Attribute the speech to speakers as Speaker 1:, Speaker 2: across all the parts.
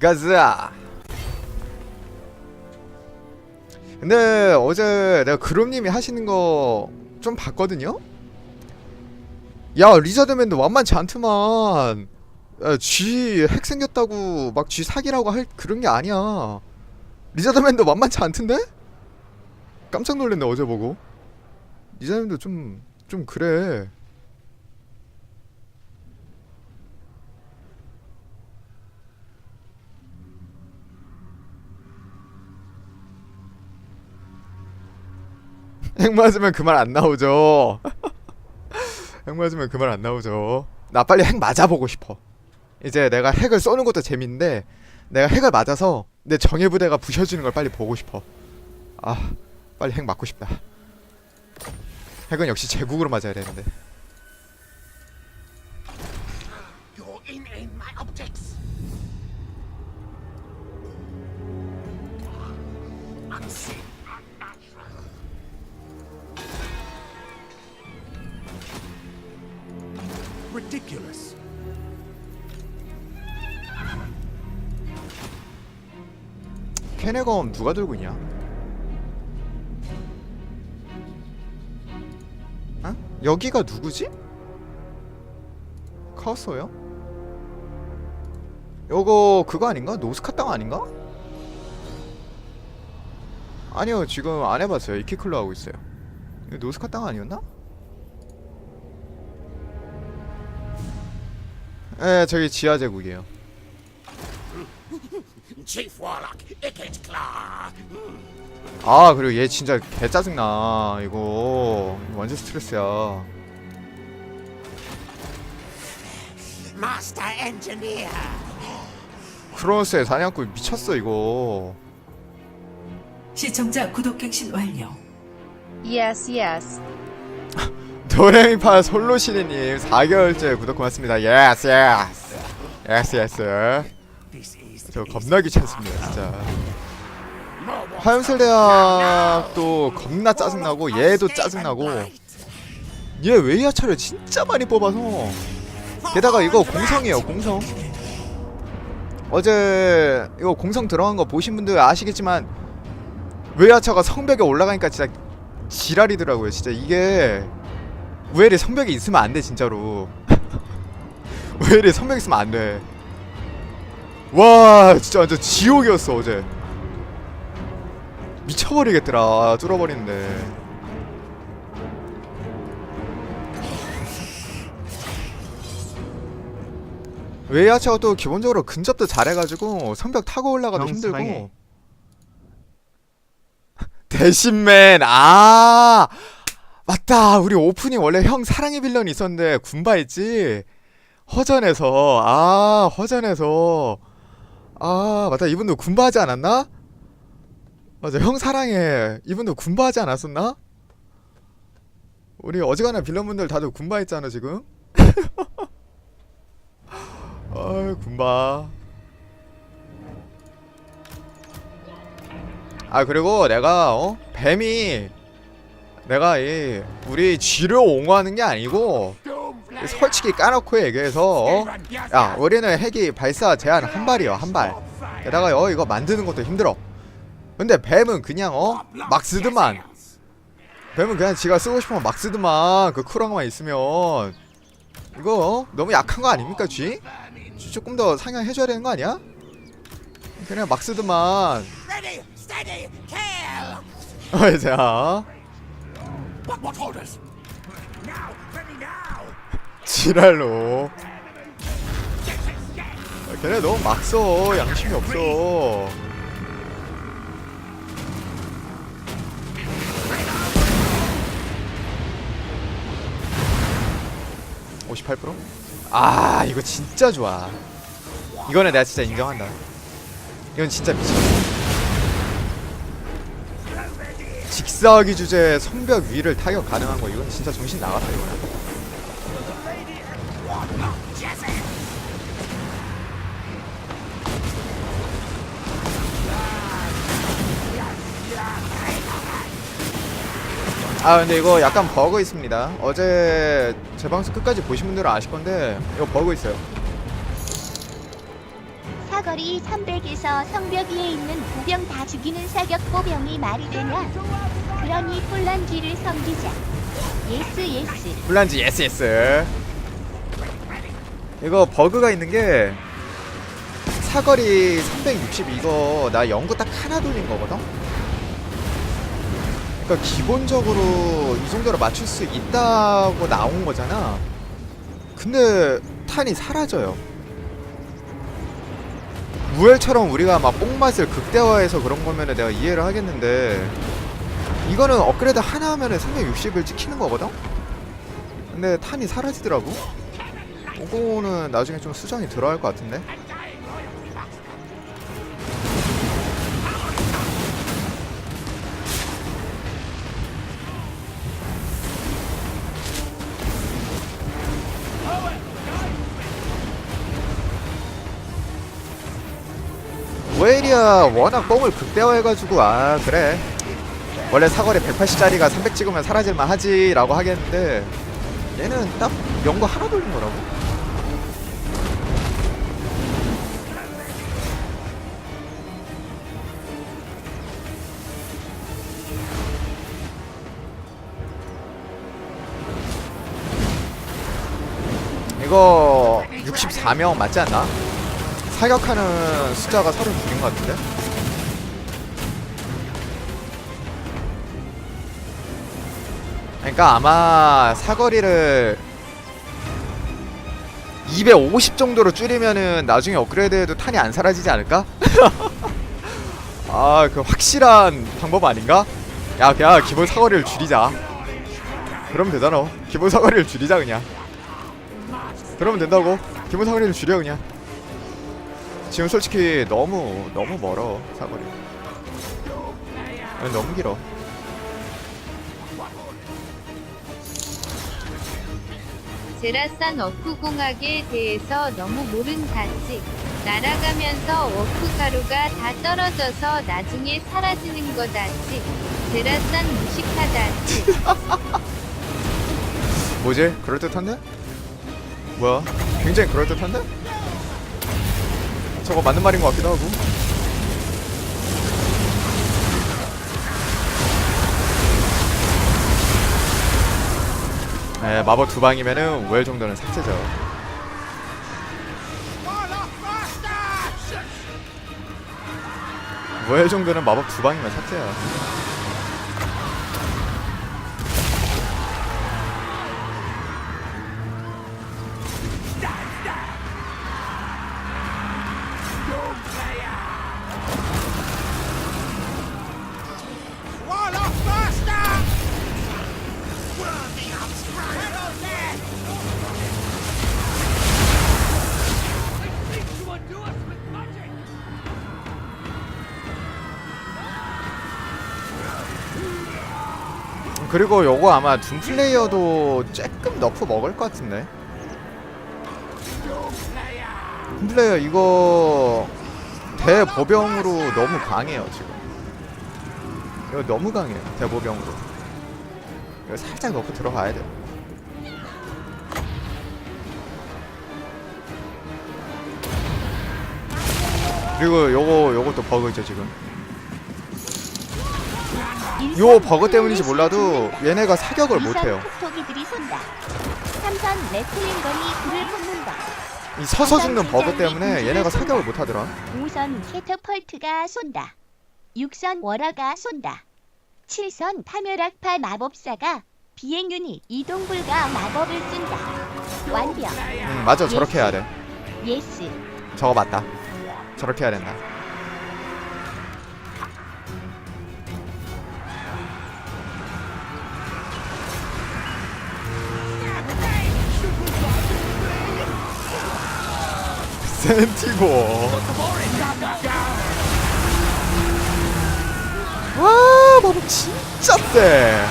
Speaker 1: 가자. 근데 어제 내가 그룹님이 하시는 거 좀 봤거든요. 야 리자드맨도 만만치 않더만. 야, 쥐핵 생겼다고 막쥐 사기라고 할 그런 게 아니야. 리자드맨도 만만치 않던데? 깜짝 놀랐네 어제 보고. 리자드맨도 좀 좀 그래. 핵 맞으면 그 말 안 나오죠. 핵 맞으면 그 말 안 나오죠. 나 빨리 핵 맞아보고 싶어. 이제 내가 핵을 쏘는 것도 재밌는데 내가 핵을 맞아서 내 정예 부대가 부셔지는 걸 빨리 보고 싶어. 아, 빨리 핵 맞고 싶다. 핵은 역시 제국으로 맞아야 되는데.
Speaker 2: Ridiculous.
Speaker 1: 캐네검 누가 들고 있냐? 어? 여기가 누구지? 카오스요? 요거 그거 아닌가? 노스카 땅 아닌가? 아니요 지금 안 해봤어요 이키클로 하고 있어요 이거 노스카 땅 아니었나? 예 저기 지하 제국이에요. 아 그리고 얘 진짜 개 짜증나 이거 완전 스트레스야. 크로노스의 사냥꾼 미쳤어 이거
Speaker 3: 시청자 구독 갱신 완료.
Speaker 4: Yes, yes.
Speaker 1: 도레미파 솔로시리님 4개월째 구독 고맙습니다. 예스 예스 예스 예스 저 겁나 귀찮습니다 진짜. 화염슬대학도 겁나 짜증나고 얘도 짜증나고 얘 웨이아차를 진짜 많이 뽑아서 게다가 이거 공성이에요 공성. 어제 이거 공성 들어간 거 보신 분들 아시겠지만 웨이아차가 성벽에 올라가니까 진짜 지랄이더라고요 진짜. 이게 우엘이 성벽에 있으면 안 돼 진짜로. 우엘이 성벽에 있으면 안돼. 와 진짜 완전 지옥이었어 어제. 미쳐버리겠더라 뚫어버리는데. 웨이아차가 또 기본적으로 근접도 잘해가지고 성벽 타고 올라가도
Speaker 5: 형
Speaker 1: 힘들고. 대신맨 아 맞다 우리 오프닝 원래 형 사랑의 빌런이 있었는데 군바했지? 허전해서 아 허전해서. 아 맞다 이분도 군바하지 않았나? 맞아 형 사랑해. 이분도 군바하지 않았었나? 우리 어지간한 빌런분들 다들 군바했잖아 지금. 아 군바. 아 그리고 내가 어? 뱀이 내가 이 우리 쥐를 옹호하는 게 아니고 솔직히 까놓고 얘기해서 어? 야 우리는 핵이 발사 제한 한 발이요 한발 게다가 어 이거 만드는 것도 힘들어 근데 뱀은 그냥 어 막 쓰드만 뱀은 그냥 지가 쓰고 싶으면 막 쓰드만 그 쿨한거만 있으면 이거 어? 너무 약한 거 아닙니까 쥐? 쥐 조금 더 상향해줘야 되는 거 아니야? 그냥 막 쓰드만
Speaker 2: Ready, steady, kill.
Speaker 1: 어 이제 지랄로 아, 걔네 너무 막써 양심이 없어. (58%) 아 이거 진짜 좋아. 이거는 내가 진짜 인정한다. 이건 진짜 미쳤어 직사하기 주제 성벽 위를 타격 가능한 거 이건 진짜 정신 나갔다 이거는. 아 근데 이거 약간 버그 있습니다. 어제 제 방송 끝까지 보신 분들은 아실 건데 이거 버그 있어요
Speaker 3: 사거리 300에서 성벽 위에 있는 보병 다 죽이는 사격 보병이 말이 되냐? 그러니 폴란쥐를 섬기자. 예스 예스.
Speaker 1: 플란지 예스 예스 이거 버그가 있는 게 사거리 360 이거 나 연구 딱 하나 돌린 거거든 그러니까 기본적으로 이 정도로 맞출 수 있다고 나온 거잖아 근데 탄이 사라져요 무엘처럼 우리가 막 뽕맛을 극대화해서 그런 거면은 내가 이해를 하겠는데 이거는 업그레이드 하나 하면은 360을 찍히는 거거든? 근데 탄이 사라지더라고. 이거는 나중에 좀 수정이 들어갈 것 같은데. 워낙 뽕을 극대화해가지고 아 그래 원래 사거리 180짜리가 300 찍으면 사라질만 하지 라고 하겠는데 얘는 딱 연구 하나 돌린 거라고 이거 64명 맞지 않나? 사격하는 숫자가 32인 것 같은데? 그러니까 아마 사거리를 250 정도로 줄이면은 나중에 업그레이드해도 탄이 안 사라지지 않을까? 아, 그 확실한 방법 아닌가? 야, 그냥 기본 사거리를 줄이자. 그러면 되잖아. 기본 사거리를 줄이자 그냥. 그러면 된다고. 기본 사거리를 줄여 그냥. 지금 솔직히 너무 너무 멀어 사거리. 아니, 너무 길어.
Speaker 4: 제라산 워프 공학에 대해서 너무 모른다지. 날아가면서 워프 가루가 다 떨어져서 나중에 사라지는 거다지. 제라산 무식하다지.
Speaker 1: 뭐지? 그럴듯한데? 뭐야? 굉장히 그럴듯한데? 저거 맞는 말인 것 같기도 하고. 네, 마법 두 방이면은 웰 정도는 삭제죠. 웰 정도는 마법 두 방이면 삭제야 그리고 요거 아마 둠 플레이어도 조금 너프 먹을 것 같은데. 둠 플레이어 이거 대보병으로 너무 강해요 지금. 이거 너무 강해요 대보병으로. 이거 살짝 너프 들어가야 돼. 그리고 요거 요것도 버그죠 지금. 요 버그 때문인지 몰라도 얘네가 사격을 못해요.
Speaker 3: 이
Speaker 1: 서서 죽는 버그 때문에 얘네가 사격을 못하더라.
Speaker 3: 5선 캐터펄트가 쏜다. 6선 워라가 쏜다. 7선 파멸악파 마법사가 비행 유닛 이동 불가 마법을 쓴다. 완벽.
Speaker 1: 음 맞아 저렇게 해야 돼.
Speaker 3: 예스.
Speaker 1: 저거 맞다. 저렇게 해야 된다. 센티고. 와, 마법 진짜 세.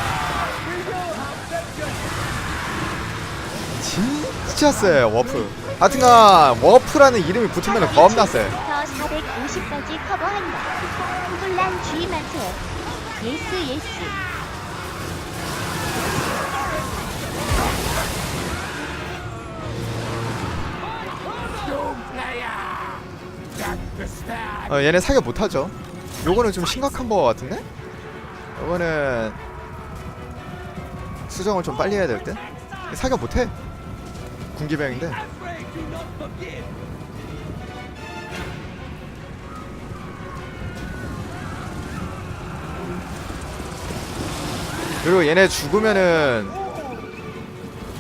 Speaker 1: 진짜 세, 워프. 하여튼간, 워프라는 이름이 붙으면 겁나 세.
Speaker 3: 450까지 커버한다. 혼란 주의마세. 예스 예스.
Speaker 1: 어, 얘네 사격 못하죠. 요거는 좀 심각한 거 같은데? 요거는 수정을 좀 빨리 해야 될 듯? 사격 못해. 군기병인데. 그리고 얘네 죽으면은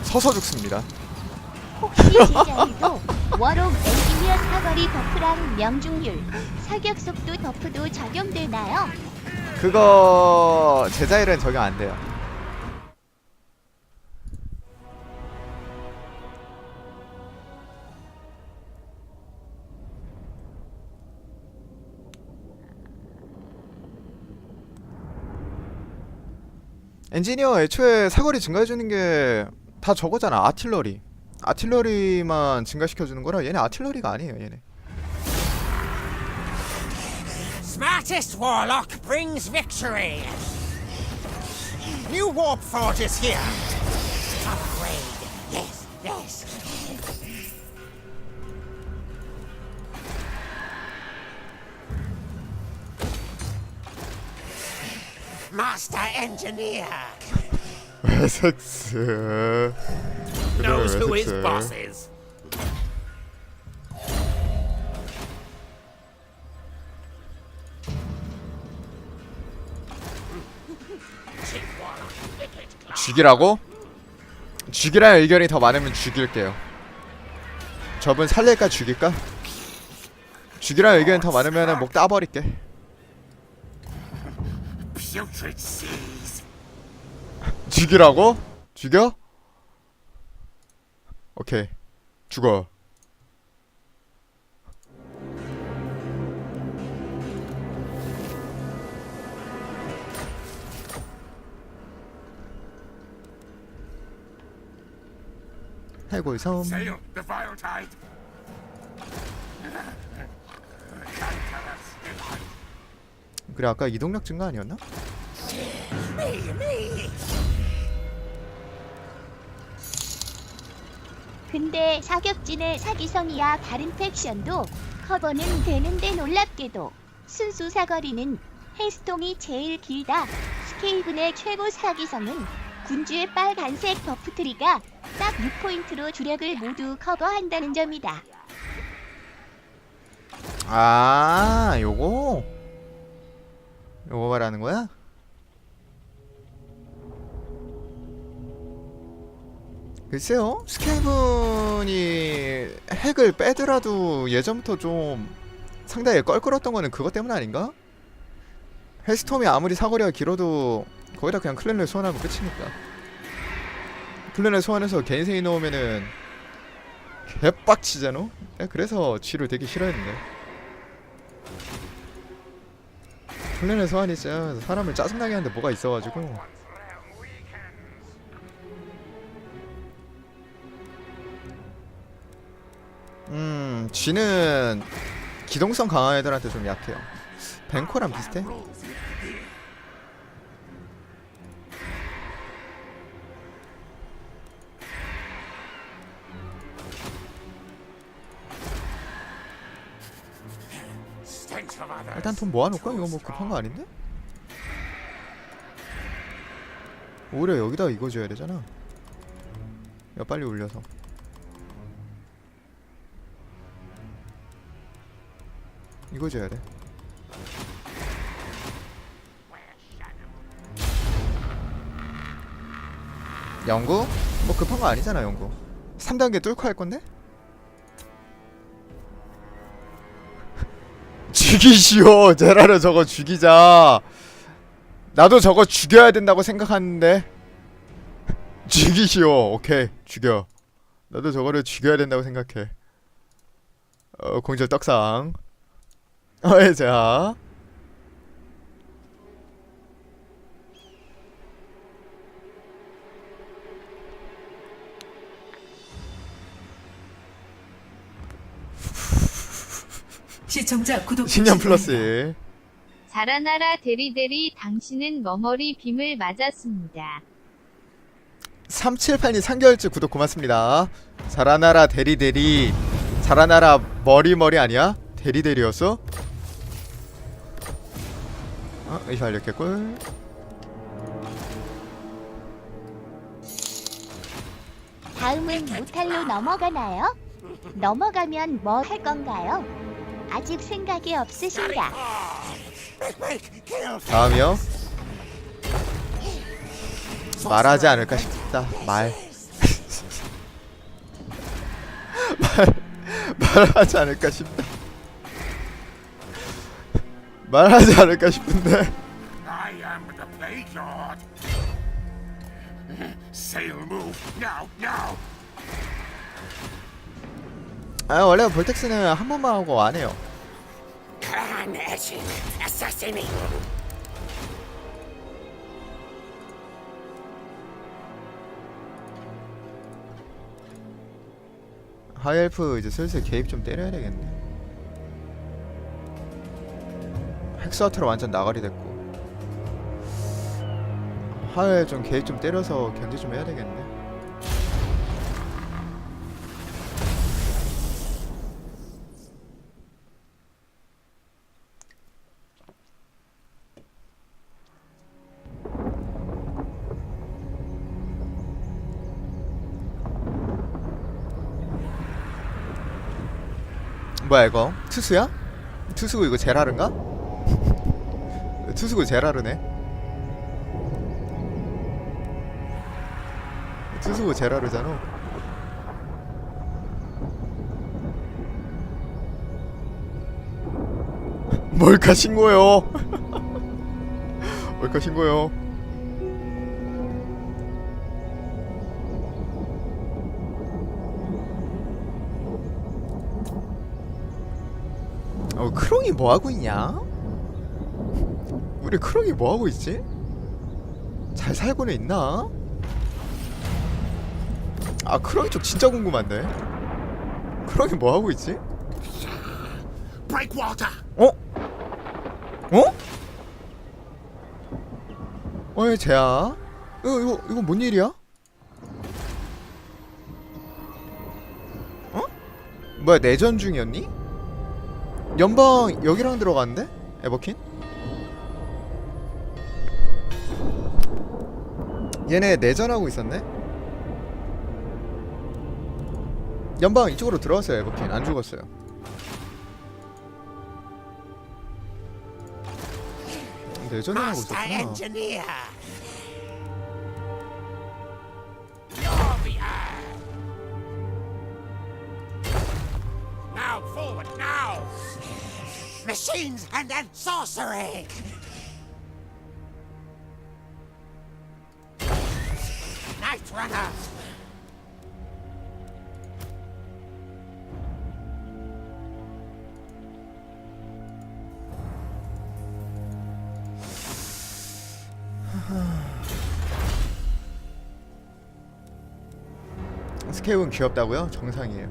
Speaker 1: 서서 죽습니다.
Speaker 3: 혹시 제자리도 워록 엔지니어 사거리 버프랑 명중률, 사격 속도 버프도 적용되나요?
Speaker 1: 그거 제자일은 적용 안 돼요. 엔지니어 애초에 사거리 증가해주는 게 다 저거잖아 아틸러리 아틸러리만 증가시켜주는 거라 얘네 아틸러리가 아니에요 얘네
Speaker 2: Smartest warlock brings victory. New warp forge is here. Upgrade. Yes, yes. Master engineer
Speaker 1: 웨섹스
Speaker 2: knows who his boss is.
Speaker 1: 죽이라고? 죽이라는 의견이 더 많으면 죽일게요. 저분 살릴까 죽일까? 죽이라는 의견이 더 많으면 목 따버릴게.
Speaker 2: Putrid seas.
Speaker 1: 죽이라고? 죽여? 오케이. 죽어. 해골섬
Speaker 2: vile tide.
Speaker 1: 그래 아까 이동력 증가 아니었나?
Speaker 3: 근데 사격진의 사기성이야 다른 팩션도 커버는 되는데 놀랍게도 순수 사거리는 헬스톰이 제일 길다. 스케이븐의 최고 사기성은 군주의 빨간색 버프트리가 딱 6포인트로 주력을 모두 커버한다는 점이다.
Speaker 1: 아 요거 요거 말하는 거야? 글쎄요 스케이븐이 핵을 빼더라도 예전부터 좀 상당히 껄끄렀던 거는 그것 때문 아닌가? 헬스톰이 아무리 사거리가 길어도 거기다 그냥 클랜을 소환하면 끝이니까 클랜을 소환해서 개인생이 넣으면은 개빡치잖아? 내가 그래서 쥐를 되게 싫어했는데 클랜의 소환이 진짜 사람을 짜증나게 하는데 뭐가 있어가지고 음 쥐는 기동성 강한 애들한테 좀 약해요 뱅코랑 비슷해? 일단 돈 모아놓을까? 이거 뭐 급한 거 아닌데? 오히려 여기다 이거 줘야 되잖아 야 빨리 올려서 이거 줘야 돼. 연구? 뭐 급한 거 아니잖아 연구. 3단계 뚫고 할 건데? 죽이시오 제라를 저거 죽이자. 나도 저거 죽여야 된다고 생각하는데. 죽이시오 오케이 죽여. 나도 저거를 죽여야 된다고 생각해. 어 공절 떡상 어자
Speaker 5: 시청자 구독
Speaker 1: 10년 플러스
Speaker 4: 자라나라 대리대리 당신은 머머리 빔을 맞았습니다.
Speaker 1: 3782 3개월째 구독 고맙습니다 자라나라 대리대리 자라나라 머리머리 아니야? 대리대리였어? 어? 의사 알렸겠걸?
Speaker 3: 다음은 무탈로 넘어가나요? 넘어가면 뭐 할 건가요? 아직 생각이 없으신가?
Speaker 1: 다음이요? 말하지 않을까 싶다 말. 말 말하지 않을까 싶다 말하지 않을까 싶은데
Speaker 2: I am the Plague Lord. Sail move now, now.
Speaker 1: 아 원래 볼텍스는 한 번만 하고 안 해요. 하이엘프 이제 슬슬 개입 좀 때려야 되겠네 헥스하트로 완전 나가리 됐고 하이엘 좀 개입 좀 때려서 견제 좀 해야 되겠네 뭐야 이거 투수야? 투수고 이거 제라르인가? 투수고 제라르네. 투수고 제라르잖아. 뭘까 신고요? 뭘까 신고요? 어 크롱이 뭐 하고 있냐? 우리 크롱이 뭐 하고 있지? 잘 살고는 있나? 아 크롱이 좀 진짜 궁금한데. 크롱이 뭐 하고 있지?
Speaker 2: Breakwater.
Speaker 1: 어? 어? 어이 쟤야? 이거 이거 이거 뭔 일이야? 어? 뭐야 내전 중이었니? 연방 여기랑 들어갔는데? 에버킨? 얘네 내전하고 있었네? 연방 이쪽으로 들어왔어요 에버킨 안 죽었어요 내전하고 있었구나
Speaker 2: forward, now. Machines and sorcery.
Speaker 1: 스케이브는 귀엽다고요? 정상이에요.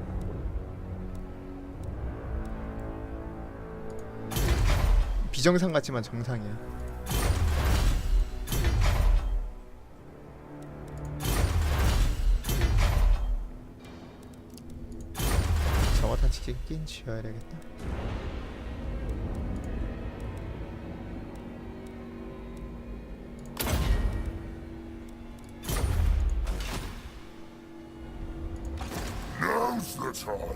Speaker 1: 비정상 같지만 정상이에 다 지키긴 지어야 되겠다.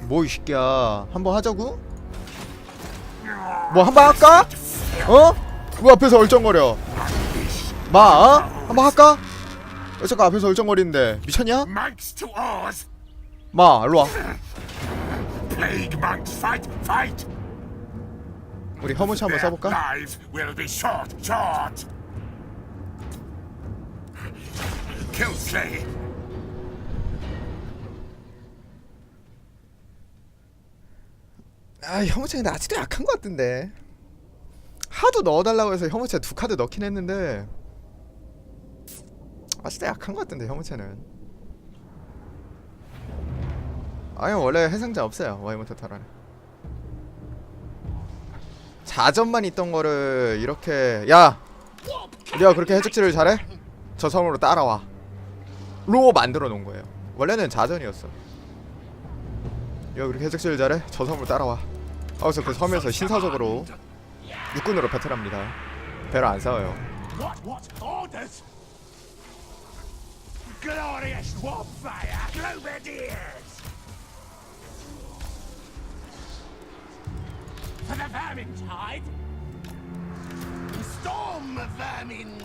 Speaker 1: 뭐 이 새끼야 한번 하자고? 뭐 한번 할까? 어? 왜 앞에서 얼쩡거려 마 어? 한번 할까? 왜 자꾸 앞에서 얼쩡거리는데 미쳤냐? 마 일로와
Speaker 2: Plague monks, fight, fight.
Speaker 1: 우리 허무치 한번
Speaker 2: Their
Speaker 1: 써볼까?
Speaker 2: lives will be short, short. Kill slay.
Speaker 1: 아 혐오체 근데 아직도 약한 것 같은데 하도 넣어달라고 해서 혐오체 두 카드 넣긴 했는데 아직도 약한 것 같은데 혐오체는 아니 원래 해상자 없어요 와이모토 타라는 자전만 있던 거를 이렇게 야 네가 그렇게 해적질을 잘해? 저 섬으로 따라와 로 만들어 놓은 거예요 원래는 자전이었어 네가 그렇게 해적질을 잘해? 저 섬으로 따라와 그래서 그 섬에서 신사적으로 육군으로 배틀합니다. 배로 안 싸워요.
Speaker 2: Glorious warfare, Globadiers! For the Vermintide! Storm Vermin!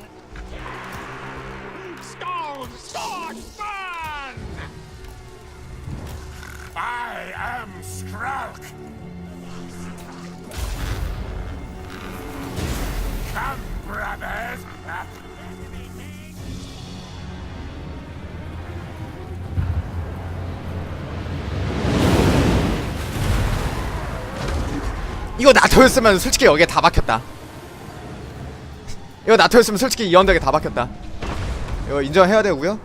Speaker 2: Skull, sword, burn! I am Skrelk! Come, brothers!
Speaker 1: 이거 나토였으면 솔직히 여기에 다 박혔다. 이거 나토였으면 솔직히 이 언덕에 다 박혔다. 이거 인정해야 되고요.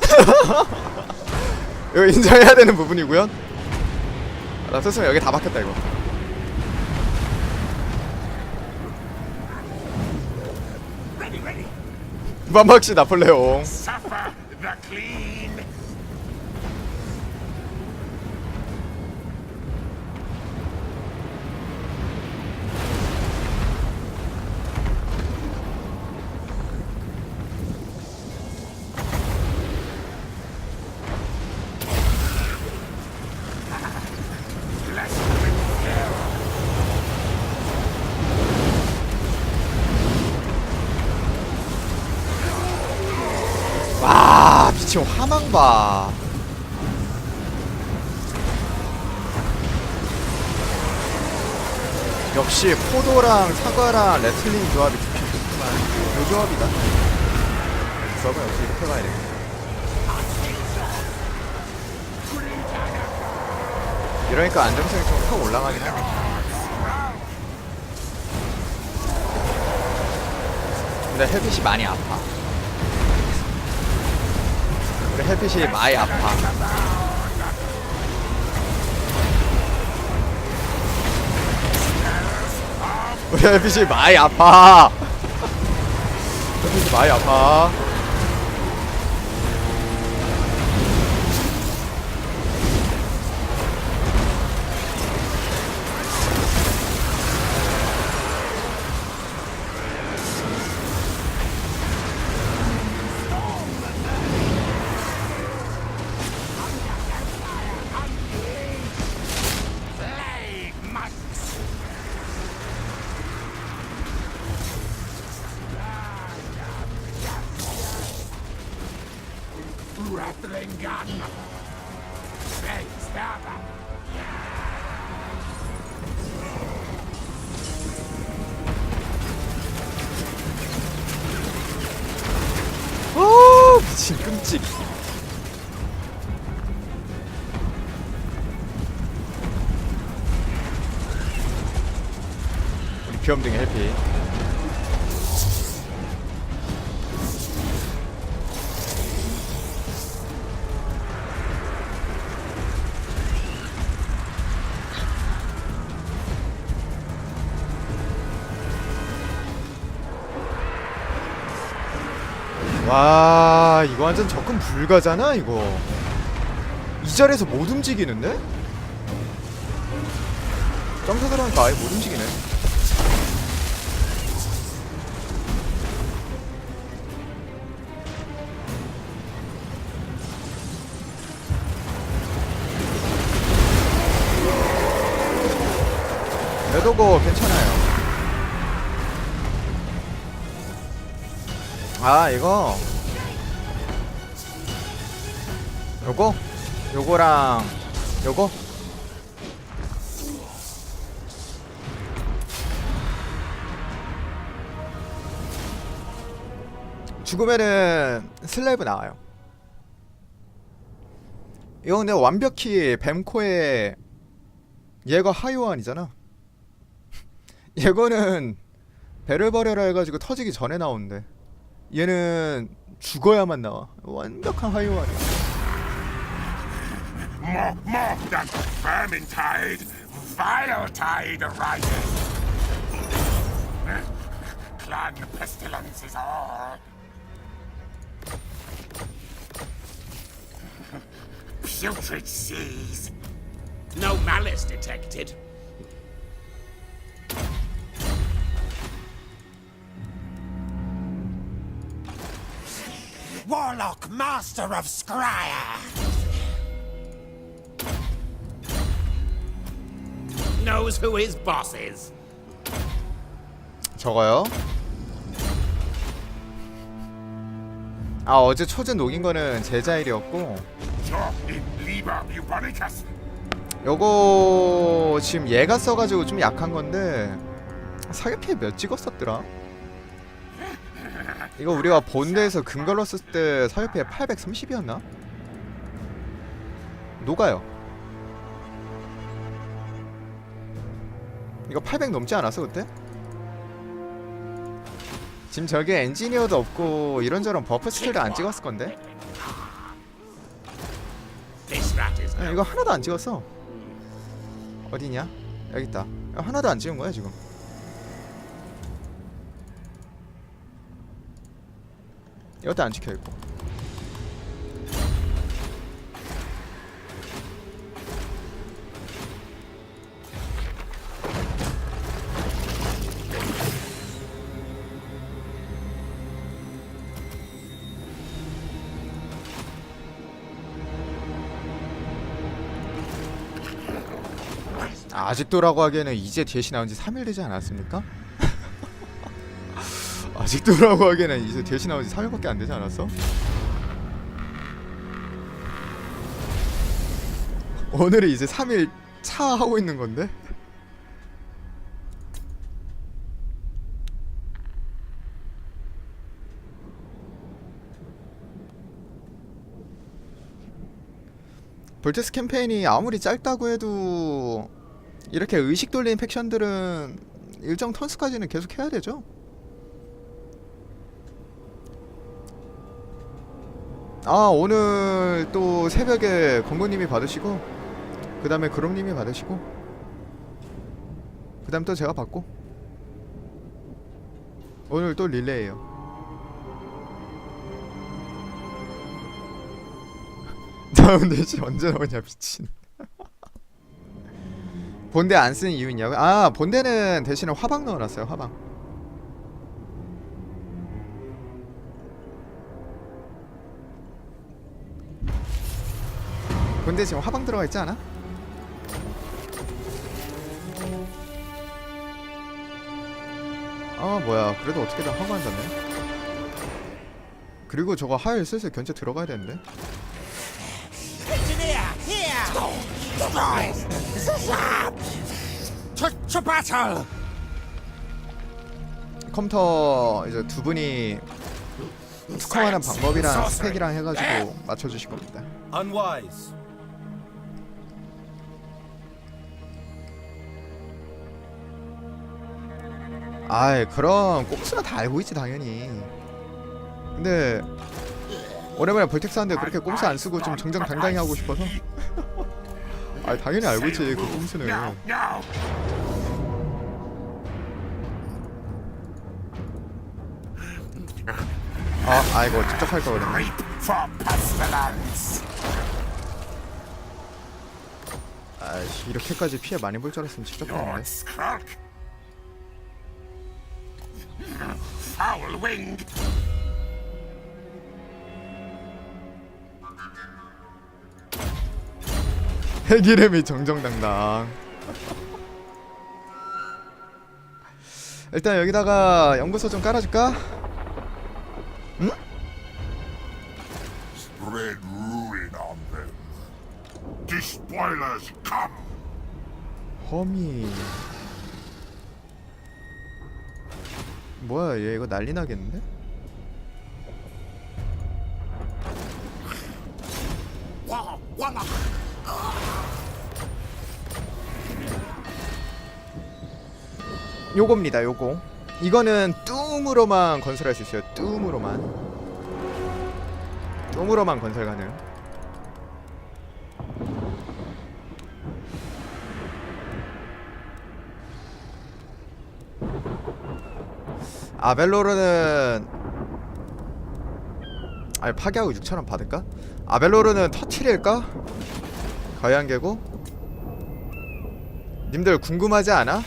Speaker 1: 이거 인정해야 되는 부분이고요. 나토였으면 여기 다 박혔다 이거. 만박씨 나폴레옹. 미친 화망 봐. 역시 포도랑 사과랑 레슬링 조합이 좋긴 좋구만. 요 조합이다. 서버 역시 이렇게 가야 돼. 이러니까 안정성이 좀 확 올라가긴 해. 근데 햇빛이 많이 아파. 우리 햇빛이 많이 아파. 우리 햇빛이 많이 아파. 햇빛이 많이 아파. 비염등의 해피. 와 이거 완전 접근 불가잖아 이거 이 자리에서 못 움직이는데? 점사 들어가니까 아예 못 움직이네 그래도 괜찮아요. 아 이거. 요거? 요거랑 요거? 죽으면은 슬라이브 나와요. 이거 근데 완벽히 뱀코의 얘가 하이오안이잖아 얘거는 배를 버려라 해가지고 터지기 전에 나오는데 얘는 죽어야만 나와 완벽한
Speaker 2: all! Putrid seas! No malice detected. Warlock master of Scryer. Knows who his boss is.
Speaker 1: 저거요? 아 어제 초즈 녹인 거는 제자일이었고. 요거 지금 얘가 써가지고 좀 약한 건데 사격 피해 몇 찍었었더라? 이거 우리가 본대에서 근걸로 썼을 때 사격 피해 830이었나? 녹아요 이거 800 넘지 않았어 그때? 지금 저게 엔지니어도 없고 이런저런 버프 스킬도 안 찍었을 건데? 야, 이거 하나도 안 찍었어. 어디냐? 여기 있다. 야, 하나도 안 찍은 거야 지금. 이것도 안 찍혀 있고. 아직도라고 하기에는 이제 DLC 나온 지 3일 되지 않았습니까? 아직도라고 하기에는 이제 DLC 나온 지 3일밖에 안 되지 않았어? 오늘이 이제 3일 차 하고 있는 건데? 볼테스 캠페인이 아무리 짧다고 해도 이렇게 의식 돌린 팩션들은 일정 턴수까지는 계속 해야 되죠. 아 오늘 또 새벽에 공구님이 받으시고 그 다음에 그롱님이 받으시고 그 다음 또 제가 받고. 오늘 또 릴레이에요. 다음 대시 언제 나오냐 미친. 본대 안쓴 이유 있냐고요? 아 본대는 대신에 화방 넣어놨어요 화방 본대 지금 화방 들어가 있지 않아? 아 뭐야 그래도 어떻게든 화가 안 닿네 그리고 저거 하일 슬슬 견제 들어가야 되는데! 컴퓨터 이제 두 분이 특화하는 방법이랑 스펙이랑 해가지고 맞춰주실 겁니다
Speaker 6: Unwise.
Speaker 1: 아이 그럼 꼼수는 다 알고 있지 당연히 근데 오랜만에 볼텍스 하는데 그렇게 꼼수 안 쓰고 좀 정정당당히 하고 싶어서 아 당연히 알고 있지 그 꼼수는! 아 아이고 직접 할
Speaker 2: pestilence!
Speaker 1: 아이씨 이렇게까지 피해 많이 볼 줄 알았으면 직접 했네
Speaker 2: Foul wing!
Speaker 1: 핵이름이 정정당당 일단 여기다가 연구소 좀 깔아줄까? 응?
Speaker 2: Spread ruin on them. Despoilers come!
Speaker 1: 허미 뭐야 얘 이거 난리 나겠는데? 요겁니다 요거. 이거는 뚱으로만 건설할 수 있어요. 뚱으로만. 뚱으로만 건설 가능 아벨로르는 아니 파괴하고 6천원 받을까? 아벨로르는 터트릴까? 가양계고 님들 궁금하지 않아?